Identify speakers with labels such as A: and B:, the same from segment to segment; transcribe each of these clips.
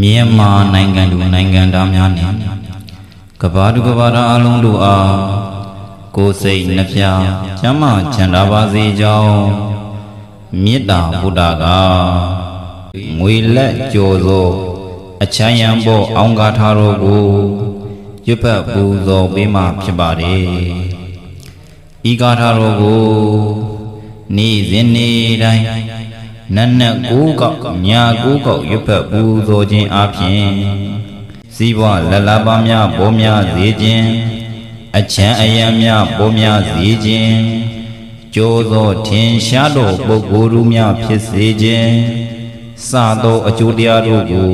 A: မြန်မာနိုင်ငံသူနိုင်ငံသားများနှင့်ကမ္ဘာသူကမ္ဘာသားအလုံးတို့အားကိုယ်စိတ်နှပြချမ်းသာချမ်းသာပါစေကြောင်းမေတ္တာဘုရားကငွေလက်ကြော်သောအချမ်းရံပေါ်အောင်ကားထားတော်ကိုရွတ်ဖတ်ပူဇော်ပေးမှဖြစ်ပါတယ်ဤကားထားတော်ကိုနေ့စဉ်နေ့တိုင်း နတ်နတ်ကိုးကောက်ညကိုးကောက်ရွတ်ဖတ်ပူဇော်ခြင်းအပြင်စည်းဝါလလပါများပေါ်များစေခြင်းအချမ်းအယံများပေါ်များစေခြင်းကြိုးသောထင်ရှားသောပုဂ္ဂိုလ်တို့များဖြစ်စေခြင်းစသောအကျိုးတရားတို့ကို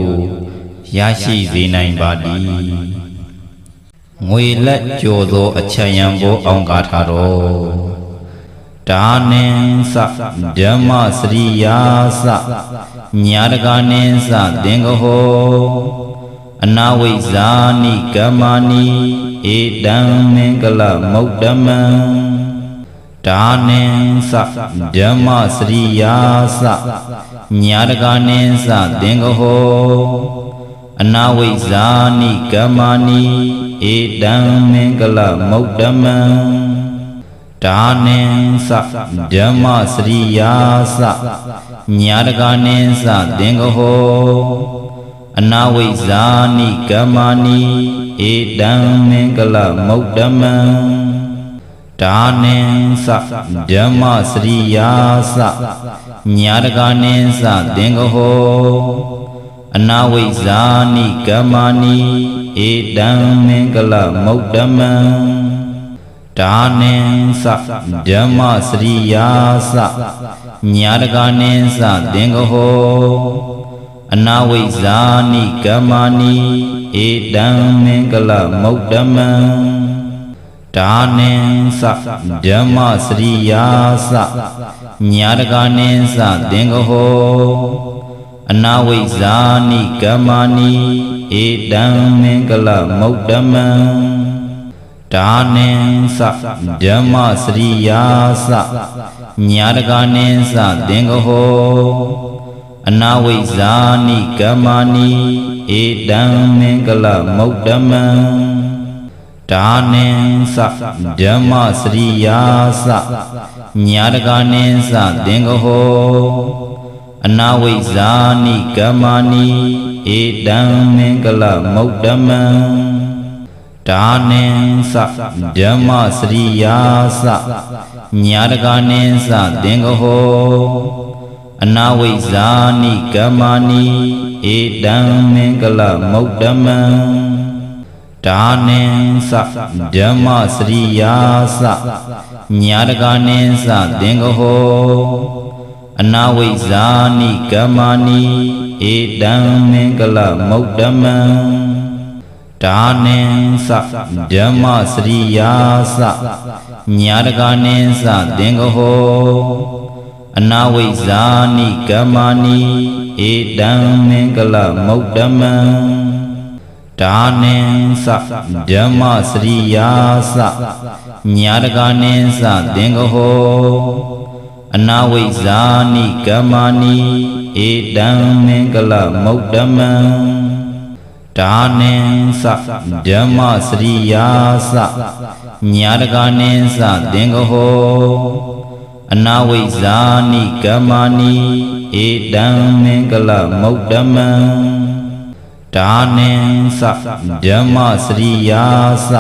A: ရရှိစေနိုင်ပါသည်ငွေလက်ကြော်သောအချမ်းယံဘောအောင်ကားထားတော် ဒါနင်္စဓမ္မစရိယာစညာတကနင်္စသင်္ကဟောအနာဝိဇ္ဇာနိကမ္မာနိဧတံမင်္ဂလမௌတ္တမံဒါနင်္စဓမ္မစရိယာစညာတကနင်္စသင်္ကဟောအနာဝိဇ္ဇာနိကမ္မာနိဧတံမင်္ဂလမௌတ္တမံ ဒါနင်္စဓမ္မစရိယာစညာတကနင်္စသင်္ကဟောအနာဝိဇ္ဇာနိကမ္မာနိဧတံမင်္ဂလမௌတ္တမံဒါနင်္စဓမ္မစရိယာစညာတကနင်္စသင်္ကဟောအနာဝိဇ္ဇာနိကမ္မာနိဧတံမင်္ဂလမௌတ္တမံ ဒါနင်္စဓမ္မစရိယာစညာတကနင်္စသင်္ကဟောအနာဝိဇ္ဇာနိကမ္မာနိဧတံမင်္ဂလမௌတ္တမံဒါနင်္စဓမ္မစရိယာစညာတကနင်္စသင်္ကဟောအနာဝိဇ္ဇာနိကမ္မာနိဧတံမင်္ဂလမௌတ္တမံ ဒါနင်္စဓမ္မစရိယာစညာတကနင်္စသင်္ကဟောအနာဝိဇ္ဇာနိကမ္မာနိဧတံမင်္ဂလမௌတ္တမံဒါနင်္စဓမ္မစရိယာစညာတကနင်္စသင်္ကဟောအနာဝိဇ္ဇာနိကမ္မာနိဧတံမင်္ဂလမௌတ္တမံ ဒါနင်္စဓမ္မစရိယာစညာတကနင်္စသင်္ကဟောအနာဝိဇ္ဇာနိကမ္မာနိဧတံမင်္ဂလမௌတ္တမံဒါနင်္စဓမ္မစရိယာစညာတကနင်္စသင်္ကဟောအနာဝိဇ္ဇာနိကမ္မာနိဧတံမင်္ဂလမௌတ္တမံ ဒါနင်္စဓမ္မစရိယာစညာတကနင်္စသင်္ကဟောအနာဝိဇ္ဇာနိကမ္မာနိဧတံမင်္ဂလမௌတ္တမံဒါနင်္စဓမ္မစရိယာစညာတကနင်္စသင်္ကဟောအနာဝိဇ္ဇာနိကမ္မာနိဧတံမင်္ဂလမௌတ္တမံ ဒါနင်္စဓမ္မစရိယာစညာတကနင်္စသင်္ကဟောအနာဝိဇ္ဇာနိကမ္မာနိဧတံမင်္ဂလမௌတ္တမံဒါနင်္စဓမ္မစရိယာစ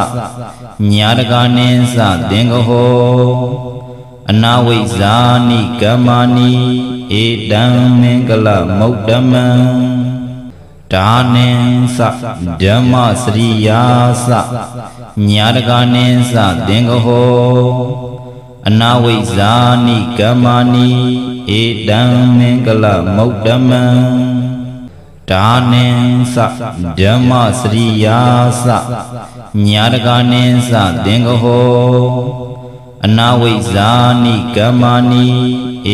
A: ညာတကနင်္စသင်္ကဟောအနာဝိဇ္ဇာနိကမ္မာနိဧတံမင်္ဂလမௌတ္တမံ ဒါနင်္စဓမ္မစရိယာစညာတကနင်္စသင်္ကဟောအနာဝိဇ္ဇာနိကမ္မာနိဧတံမင်္ဂလမௌတ္တမံဒါနင်္စဓမ္မစရိယာစညာတကနင်္စသင်္ကဟောအနာဝိဇ္ဇာနိကမ္မာနိ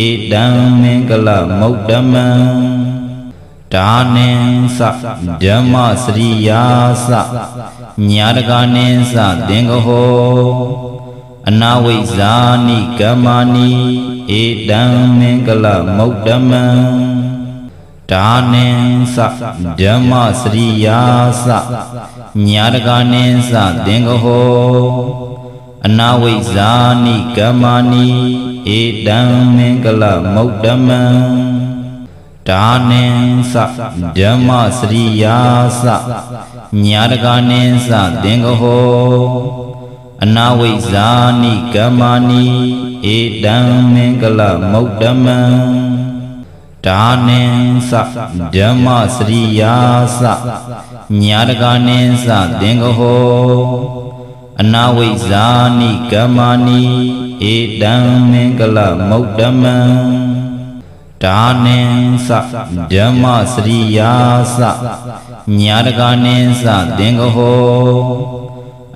A: ဧတံမင်္ဂလမௌတ္တမံ ဒါနင်္စဓမ္မစရိယာစညာတကနင်္စသင်္ကဟောအနာဝိဇ္ဇာနိကမ္မာနိဧတံမင်္ဂလမௌတ္တမံဒါနိသဓမ္မစရိယာသညာတကနိသသင်္ကဟောအနာဝိဇ္ဇာနိကမ္မာနိဧတံမင်္ဂလမုဒ္ဓမံ ဒါနိသဓမ္မစရိယာသညာတကနိသသင်္ကဟောအနာဝိဇ္ဇာနိကမ္မာနိဧတံမင်္ဂလမုဒ္ဓမံဒါနိသဓမ္မစရိယာသညာတကနိသသင်္ကဟောအနာဝိဇ္ဇာနိကမ္မာနိဧတံမင်္ဂလမုဒ္ဓမံ ဒါနိသဓမ္မစရိယာသညာတကနိသသင်္ကဟော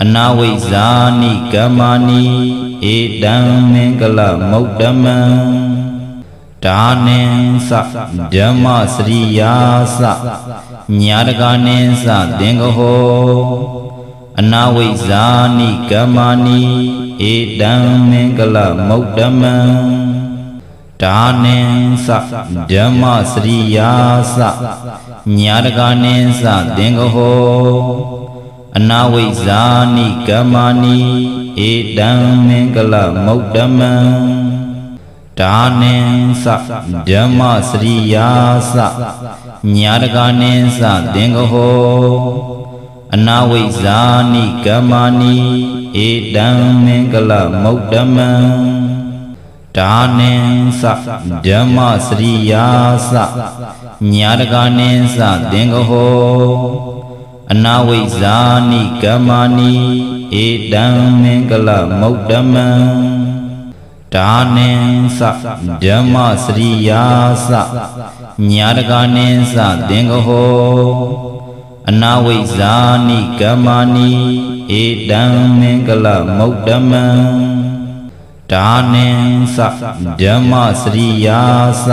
A: အနာဝိဇ္ဇာနိကမ္မာနိဧတံမင်္ဂလမုဒ္ဓမံဒါနိသဓမ္မစရိယာသညာတကနိသသင်္ကဟောအနာဝိဇ္ဇာနိကမ္မာနိဧတံမင်္ဂလမုဒ္ဓမံ ဒါနိသဓမ္မစရိယာသညာတကနိသသင်္ကဟောအနာဝိဇ္ဇာနိကမ္မာနိဧတံမင်္ဂလမုဒ္ဓမံဒါနိသဓမ္မစရိယာသညာတကနိသသင်္ကဟောအနာဝိဇ္ဇာနိကမ္မာနိဧတံမင်္ဂလမုဒ္ဓမံ ဒါနိသဓမ္မစရိယာသညာတကနိသသင်္ကဟောအနာဝိဇ္ဇာနိကမ္မာနိဧတံမင်္ဂလမုဒ္ဓမံဒါနိသဓမ္မစရိယာသညာတကနိသသင်္ကဟောအနာဝိဇ္ဇာနိကမ္မာနိဧတံမင်္ဂလမုဒ္ဓမံ ဒါနိသဓမ္မစရိယာသ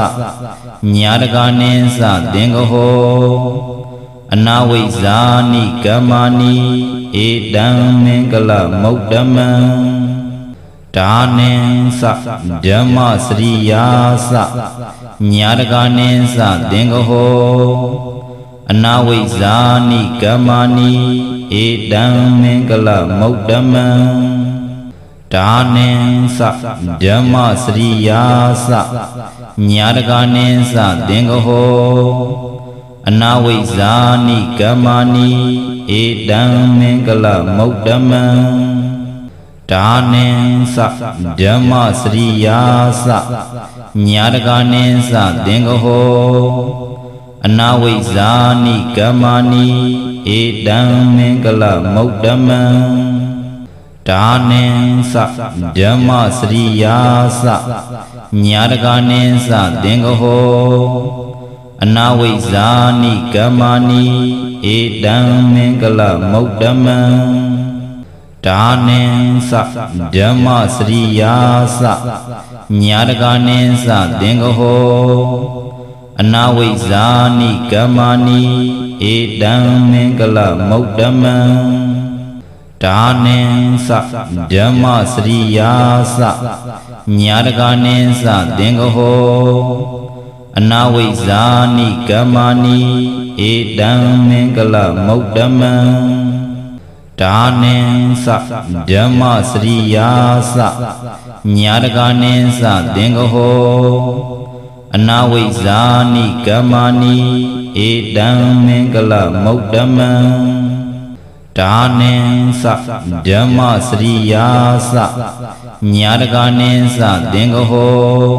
A: ညာတကနိသသင်္ကဟောအနာဝိဇ္ဇာနိကမ္မာနိဧတံမင်္ဂလမုဒ္ဓမံဒါနိသဓမ္မစရိယာသညာတကနိသသင်္ကဟောအနာဝိဇ္ဇာနိကမ္မာနိဧတံမင်္ဂလမုဒ္ဓမံ ဒါနိသဓမ္မစရိယာသညာတကနိသသင်္ကဟောအနာဝိဇ္ဇာနိကမ္မာနိဧတံမင်္ဂလမုဒ္ဓမံဒါနိသဓမ္မစရိယာသညာတကနိသသင်္ကဟောအနာဝိဇ္ဇာနိကမ္မာနိဧတံမင်္ဂလမုဒ္ဓမံ ဒါနိသဓမ္မစရိယာသညာတကနိသသင်္ကဟောအနာဝိဇ္ဇာနိကမ္မာနိဧတံမင်္ဂလမုဒ္ဓမံဒါနိသဓမ္မစရိယာသညာတကနိသသင်္ကဟောအနာဝိဇ္ဇာနိကမ္မာနိဧတံမင်္ဂလမုဒ္ဓမံ ဒါနိသဓမ္မစရိယာသညာတကနိသသင်္ကဟောအနာဝိဇ္ဇာနိကမ္မာနိဧတံမင်္ဂလမုဒ္ဓမံဒါနိသဓမ္မစရိယာသညာတကနိသသင်္ကဟောအနာဝိဇ္ဇာနိကမ္မာနိဧတံမင်္ဂလမုဒ္ဓမံ ဒါနိသဓမ္မစရိယာသညာတကနိသသင်္ကဟော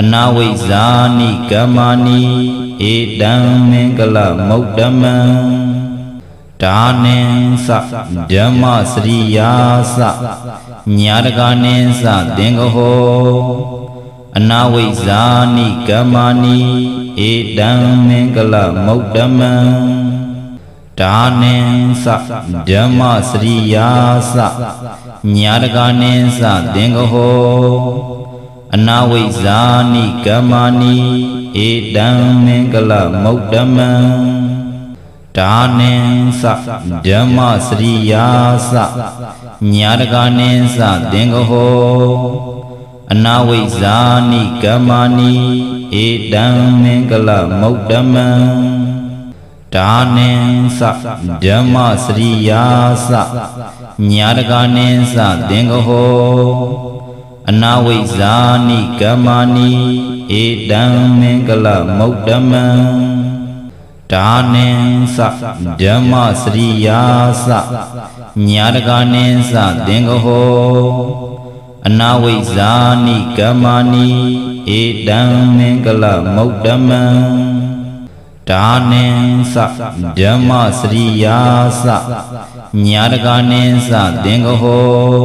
A: အနာဝိဇ္ဇာနိကမ္မာနိဧတံမင်္ဂလမုဒ္ဓမံဒါနိသဓမ္မစရိယာသညာတကနိသသင်္ကဟောအနာဝိဇ္ဇာနိကမ္မာနိဧတံမင်္ဂလမုဒ္ဓမံ ဒါနိသဓမ္မစရိယာသညာတကနိသသင်္ကဟောအနာဝိဇ္ဇာနိကမ္မာနိဧတံမင်္ဂလမုဒ္ဓမံဒါနိသဓမ္မစရိယာသညာတကနိသသင်္ကဟောအနာဝိဇ္ဇာနိကမ္မာနိဧတံမင်္ဂလမုဒ္ဓမံ ဒါနင်္စဓမ္မစရိယာစညာတကနင်္စသင်္ကဟောအနာဝိဇ္ဇာနိကမ္မာနိဧတံမင်္ဂလမုဒ္ဓမံဒါနင်္စဓမ္မစရိယာစညာတကနင်္စသင်္ကဟောအနာဝိဇ္ဇာနိကမ္မာနိဧတံမင်္ဂလမုဒ္ဓမံ ဒါနင်္စဓမ္မစရိယာစညာတကနင်္စသင်္ကဟော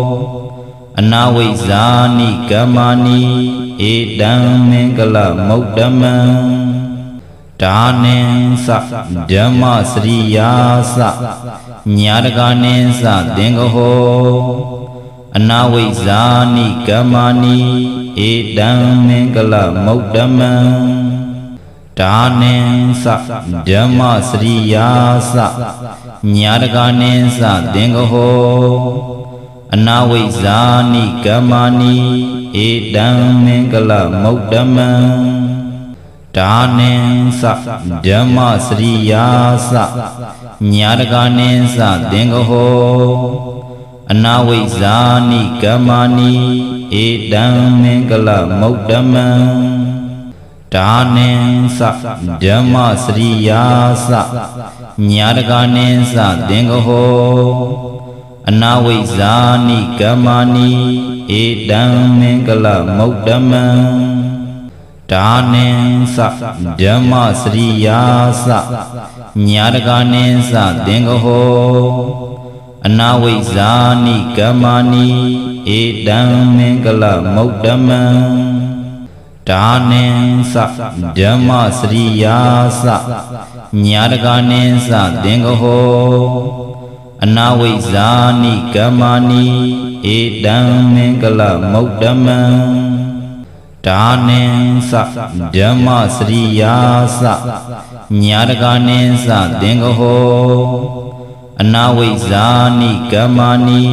A: အနာဝိဇ္ဇာနိကမ္မာနိဧတံမင်္ဂလမုဒ္ဓမံဒါနင်္စဓမ္မစရိယာစညာတကနင်္စသင်္ကဟောအနာဝိဇ္ဇာနိကမ္မာနိဧတံမင်္ဂလမုဒ္ဓမံ ဒါနင်္စဓမ္မစရိယာစညာတကနင်္စသင်္ကဟောအနာဝိဇ္ဇာနိကမ္မာနိဧတံမင်္ဂလမုဒ္ဓမံဒါနင်္စဓမ္မစရိယာစညာတကနင်္စသင်္ကဟောအနာဝိဇ္ဇာနိကမ္မာနိဧတံမင်္ဂလမုဒ္ဓမံ ဒါနင်္စဓမ္မစရိယာစညာတကနင်္စသင်္ကဟောအနာဝိဇ္ဇာနိကမ္မာနိဧတံမင်္ဂလမုဒ္ဓမံဒါနင်္စဓမ္မစရိယာစညာတကနင်္စသင်္ကဟောအနာဝိဇ္ဇာနိကမ္မာနိဧတံမင်္ဂလမုဒ္ဓမံ ဒါနင်္စဓမ္မစရိယာစညာတကနင်္စသင်္ကဟောအနာဝိဇ္ဇာနိကမ္မာနိဧတံမင်္ဂလမုဒ္ဓမံဒါနင်္စဓမ္မစရိယာစညာတကနင်္စသင်္ကဟောအနာဝိဇ္ဇာနိကမ္မာနိ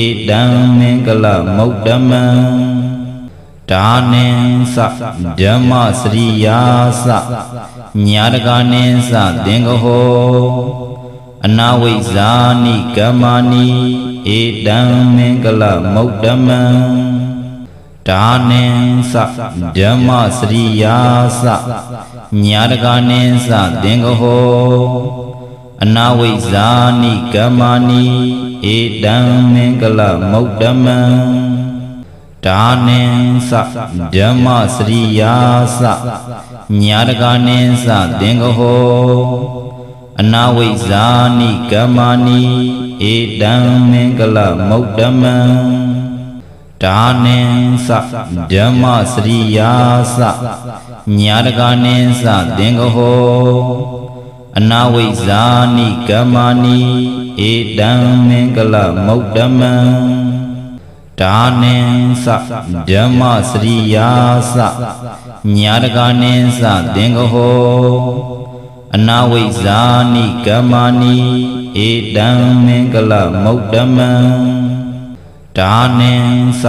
A: ဧတံမင်္ဂလမုဒ္ဓမံ ဒါနင်္စဓမ္မစရိယာစညာတကနင်္စသင်္ကဟောအနာဝိဇ္ဇာနိကမ္မာနိဧတံမင်္ဂလမုဒ္ဓမံဒါနင်္စဓမ္မစရိယာစညာတကနင်္စသင်္ကဟောအနာဝိဇ္ဇာနိကမ္မာနိဧတံမင်္ဂလမုဒ္ဓမံ ဒါနင်္စဓမ္မစရိယာစညာတကနင်္စသင်္ကဟောအနာဝိဇ္ဇာနိကမ္မာနိဧတံမင်္ဂလမုဒ္ဓမံဒါနင်္စဓမ္မစရိယာစညာတကနင်္စသင်္ကဟောအနာဝိဇ္ဇာနိကမ္မာနိဧတံမင်္ဂလမုဒ္ဓမံ ဒါနင်္စဓမ္မစရိယာစညာတကနင်္စသင်္ကဟောအနာဝိဇ္ဇာနိကမ္မာနိဧတံမင်္ဂလမုဒ္ဓမံဒါနင်္စ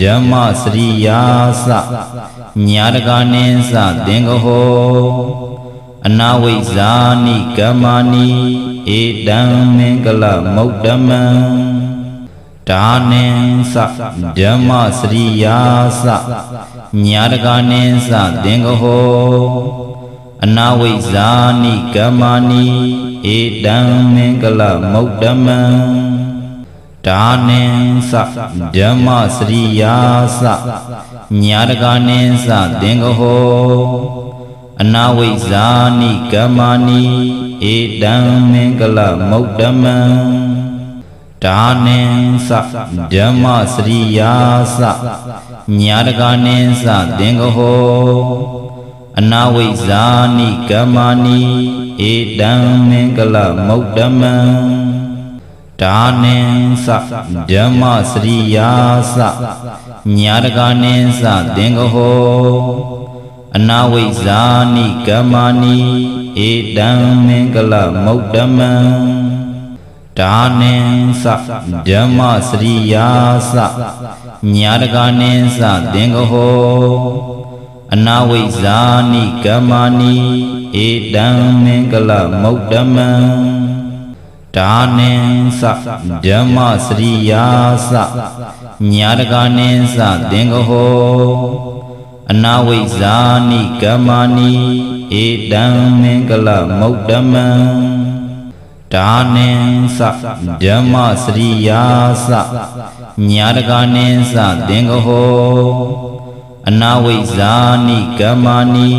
A: ဓမ္မစရိယာစညာတကနင်္စသင်္ကဟောအနာဝိဇ္ဇာနိကမ္မာနိဧတံမင်္ဂလမုဒ္ဓမံ ဒါနင်္စဓမ္မစရိယာစညာတကနင်္စသင်္ကဟောအနာဝိဇ္ဇာနိကမ္မာနိဧတံမင်္ဂလမုဒ္ဓမံဒါနင်္စဓမ္မစရိယာစညာတကနင်္စသင်္ကဟောအနာဝိဇ္ဇာနိကမ္မာနိဧတံမင်္ဂလမုဒ္ဓမံ ဒါနင်္စဓမ္မစရိယာစညာတကနင်္စသင်္ကဟောအနာဝိဇ္ဇာနိကမ္မာနိဧတံမင်္ဂလမုဒ္ဓမံဒါနင်္စဓမ္မစရိယာစညာတကနင်္စသင်္ကဟောအနာဝိဇ္ဇာနိကမ္မာနိဧတံမင်္ဂလမုဒ္ဓမံ ဒါနင်္စဓမ္မစရိယာစညာတကာနိသသင်္ကဟောအနာဝိဇ္ဇာနိကမ္မာနိဧတံမင်္ဂလမုဒ္ဓမံဒါနိသဓမ္မစရိယာသညာတကာနိသသင်္ကဟောအနာဝိဇ္ဇာနိကမ္မာနိဧတံမင်္ဂလမုဒ္ဓမံ ဒါနိသဓမ္မစရိယာသညာတကာနိသသင်္ကဟောအနာဝိဇ္ဇာနိကမ္မာနိ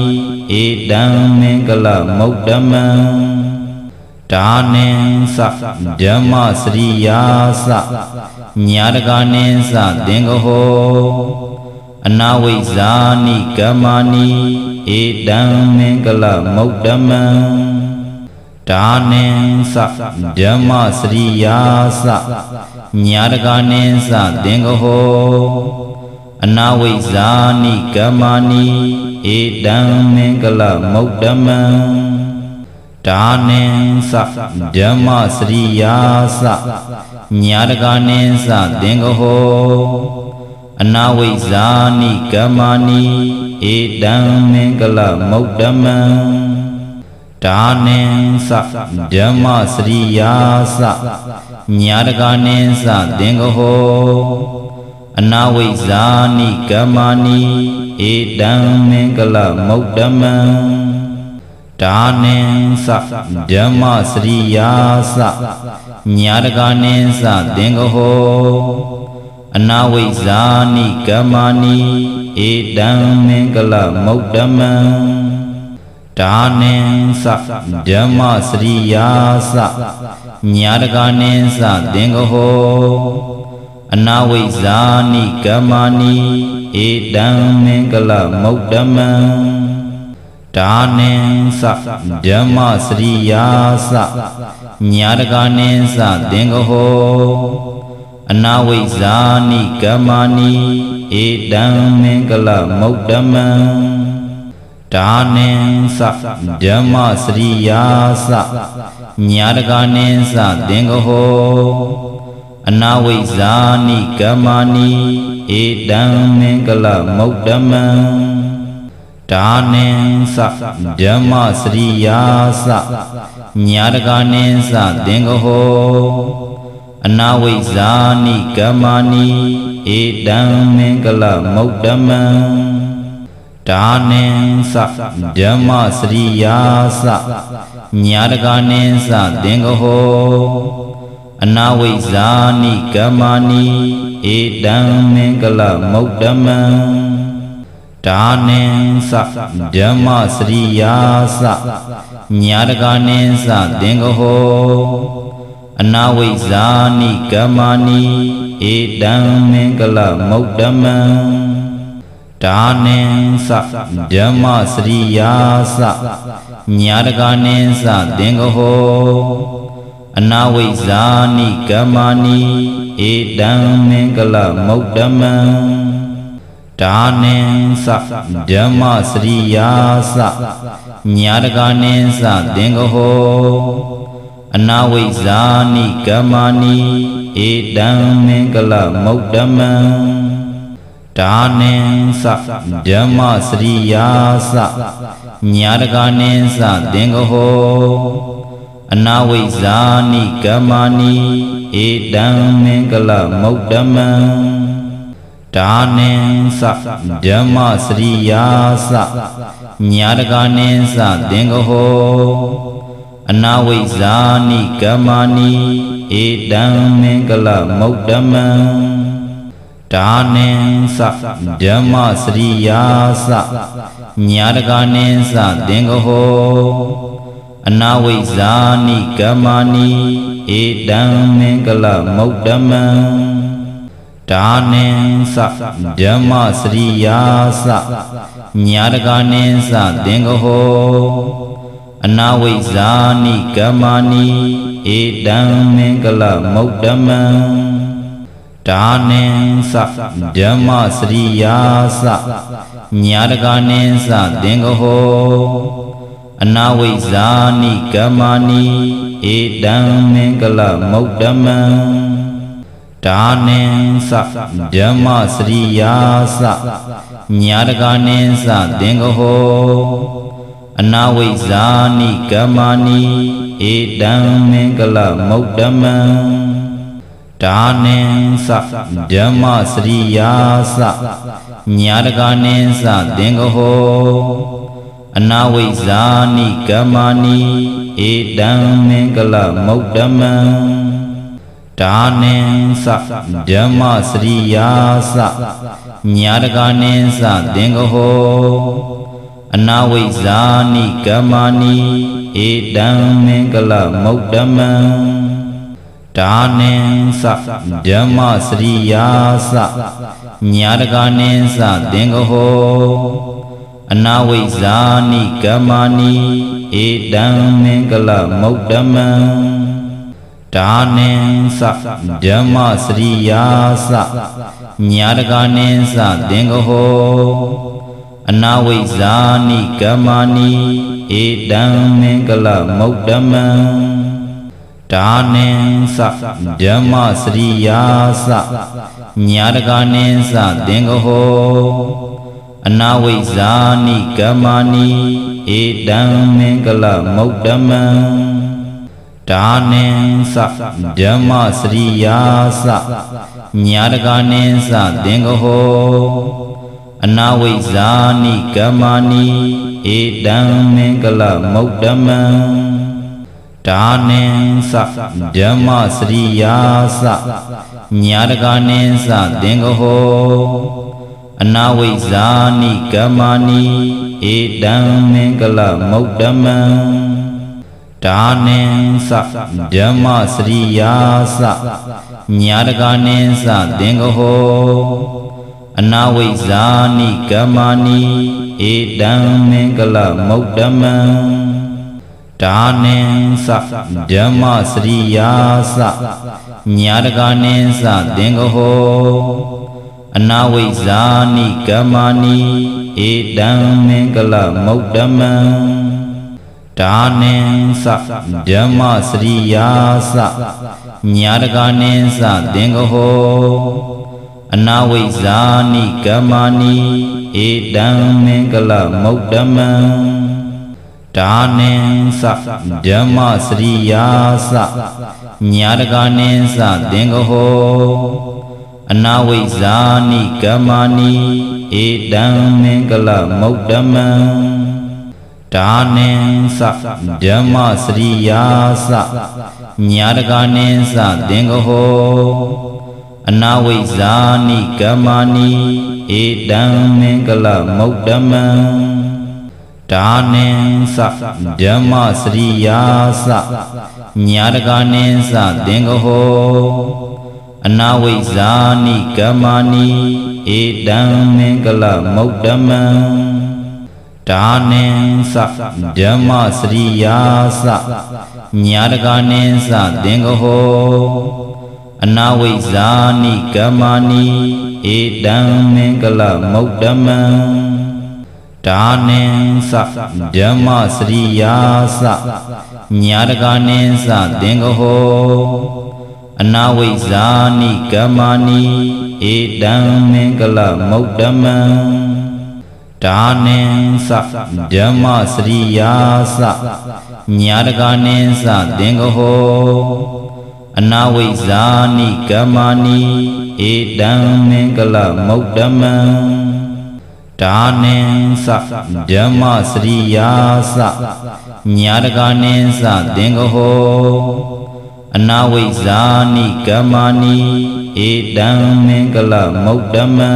A: ဧတံမင်္ဂလမုဒ္ဓမံဒါနိသဓမ္မစရိယာသညာတကာနိသသင်္ကဟောအနာဝိဇ္ဇာနိကမ္မာနိဧတံမင်္ဂလမုဒ္ဓမံ ဒါနိသဓမ္မစရိယာသညာတကာနိသသင်္ကဟောအနာဝိဇ္ဇာနိကမ္မာနိဧတံမင်္ဂလမုဒ္ဓမံဒါနိသဓမ္မစရိယာသညာတကာနိသသင်္ကဟောအနာဝိဇ္ဇာနိကမ္မာနိဧတံမင်္ဂလမုဒ္ဓမံ ဒါနိသဓမ္မစရိယာသညာတကာနိသသင်္ကဟောအနာဝိဇ္ဇာနိကမ္မာနိဧတံမင်္ဂလမုဒ္ဓမံဒါနိသဓမ္မစရိယာသညာတကာနိသသင်္ကဟောအနာဝိဇ္ဇာနိကမ္မာနိဧတံမင်္ဂလမုဒ္ဓမံ ဒါနိသဓမ္မစရိယာသညာတကာနိသသင်္ကဟောအနာဝိဇ္ဇာနိကမ္မာနိဧတံမင်္ဂလမုဒ္ဓမံဒါနိသဓမ္မစရိယာသညာတကာနိသသင်္ကဟောအနာဝိဇ္ဇာနိကမ္မာနိဧတံမင်္ဂလမုဒ္ဓမံ ဒါနိသဓမ္မစရိယာသညာတကာနိသသင်္ကဟောအနာဝိဇ္ဇာနိကမ္မာနိဧတံမင်္ဂလမုဒ္ဓမံဒါနိသဓမ္မစရိယာသညာတကာနိသသင်္ကဟောအနာဝိဇ္ဇာနိကမ္မာနိဧတံမင်္ဂလမုဒ္ဓမံ ဒါနိသဓမ္မစရိယာသညာတကာနိသသင်္ကဟောအနာဝိဇ္ဇာနိကမ္မာနိဧတံမင်္ဂလမုဒ္ဓမံဒါနိသဓမ္မစရိယာသညာတကာနိသသင်္ကဟောအနာဝိဇ္ဇာနိကမ္မာနိဧတံမင်္ဂလမုဒ္ဓမံ ဒါနိသဓမ္မစရိယာသညာတကာနိသသင်္ကဟောအနာဝိဇ္ဇာနိကမ္မာနိဧတံမင်္ဂလမုဒ္ဓမံဒါနိသဓမ္မစရိယာသညာတကာနိသသင်္ကဟောအနာဝိဇ္ဇာနိကမ္မာနိဧတံမင်္ဂလမုဒ္ဓမံ ဒါနိသဓမ္မစရိယာသညာတကာနိသသင်္ကဟောအနာဝိဇ္ဇာနိကမ္မာနိဧတံမင်္ဂလမုဒ္ဓမံဒါနိသဓမ္မစရိယာသညာတကာနိသသင်္ကဟောအနာဝိဇ္ဇာနိကမ္မာနိဧတံမင်္ဂလမုဒ္ဓမံ ဒါနိသဓမ္မစရိယာသညာတကာနိသသင်္ကဟောအနာဝိဇ္ဇာနိကမ္မာနိဧတံမင်္ဂလမုဒ္ဓမံဒါနိသဓမ္မစရိယာသညာတကာနိသသင်္ကဟောအနာဝိဇ္ဇာနိကမ္မာနိဧတံမင်္ဂလမုဒ္ဓမံ ဒါနိသဓမ္မစရိယာသညာတကာနိသသင်္ကဟောအနာဝိဇ္ဇာနိကမ္မာနိဧတံမင်္ဂလမုဒ္ဓမံဒဒါနိသဓမ္မစရိယာသညာတကာနိသသင်္ကဟောအနာဝိဇ္ဇာနိကမ္မာနိဧတံမင်္ဂလမௌတ္တမံ ဒါနိသဓမ္မစရိယာသညာတကာနိသသင်္ကဟောအနာဝိဇ္ဇာနိကမ္မာနိဧတံမင်္ဂလမௌတ္တမံဒါနိသဓမ္မစရိယာသညာတကာနိသသင်္ကဟောအနာဝိဇ္ဇာနိကမ္မာနိဧတံမင်္ဂလမௌတ္တမံ ဒါနိသဓမ္မစရိယာသညာတကာနိသသင်္ကဟောအနာဝိဇ္ဇာနိကမ္မာနိဧတံမင်္ဂလမௌတ္တမံဒါနိသဓမ္မစရိယာသညာတကာနိသသင်္ကဟောအနာဝိဇ္ဇာနိကမ္မာနိဧတံမင်္ဂလမௌတ္တမံ ဒါနိသဓမ္မစရိယာသညာတကာနိသသင်္ကဟောအနာဝိဇ္ဇာနိကမ္မာနိဧတံမင်္ဂလမௌတ္တမံဒါနိသဓမ္မစရိယာသညာတကာနိသသင်္ကဟောအနာဝိဇ္ဇာနိကမ္မာနိဧတံမင်္ဂလမௌတ္တမံ ဒါနိသဓမ္မစရိယာသညာတကာနိသသင်္ကဟောအနာဝိဇ္ဇာနိကမ္မာနိဧတံမင်္ဂလမௌတ္တမံဒါနိသဓမ္မစရိယာသညာတကာနိသသင်္ကဟောအနာဝိဇ္ဇာနိကမ္မာနိဧတံမင်္ဂလမௌတ္တမံ ဒါနိသဓမ္မစရိယာသညာတကာနိသသင်္ကဟောအနာဝိဇ္ဇာနိကမ္မာနိဧတံမင်္ဂလမௌတ္တမံဒါနိသဓမ္မစရိယာသညာတကာနိသသင်္ကဟောအနာဝိဇ္ဇာနိကမ္မာနိဧတံမင်္ဂလမௌတ္တမံ ဒါနိသဓမ္မစရိယာသညာတကာနိသသင်္ကဟောအနာဝိဇ္ဇာနိကမ္မာနိဧတံမင်္ဂလမௌတ္တမံဒါနိသဓမ္မစရိယာသညာတကာနိသသင်္ကဟောအနာဝိဇ္ဇာနိကမ္မာနိဧတံမင်္ဂလမௌတ္တမံ ဒါနိသဓမ္မစရိယာသညာတကာနိသသင်္ကဟောအနာဝိဇ္ဇာနိကမ္မာနိဧတံမင်္ဂလမௌတ္တမံဒါနိသဓမ္မစရိယာသညာတကာနိသသင်္ကဟောအနာဝိဇ္ဇာနိကမ္မာနိဧတံမင်္ဂလမௌတ္တမံ ဒါနိသဓမ္မစရိယာသညာတကာနိသသင်္ကဟောအနာဝိဇ္ဇာနိကမ္မာနိဧတံမင်္ဂလမௌတ္တမံဒါနိသဓမ္မစရိယာသညာတကာနိသသင်္ကဟောအနာဝိဇ္ဇာနိကမ္မာနိဧတံမင်္ဂလမௌတ္တမံ ဒါနိသဓမ္မစရိယာသညာတကာနိသသင်္ကဟောအနာဝိဇ္ဇာနိကမ္မာနိဧတံမင်္ဂလမௌတ္တမံ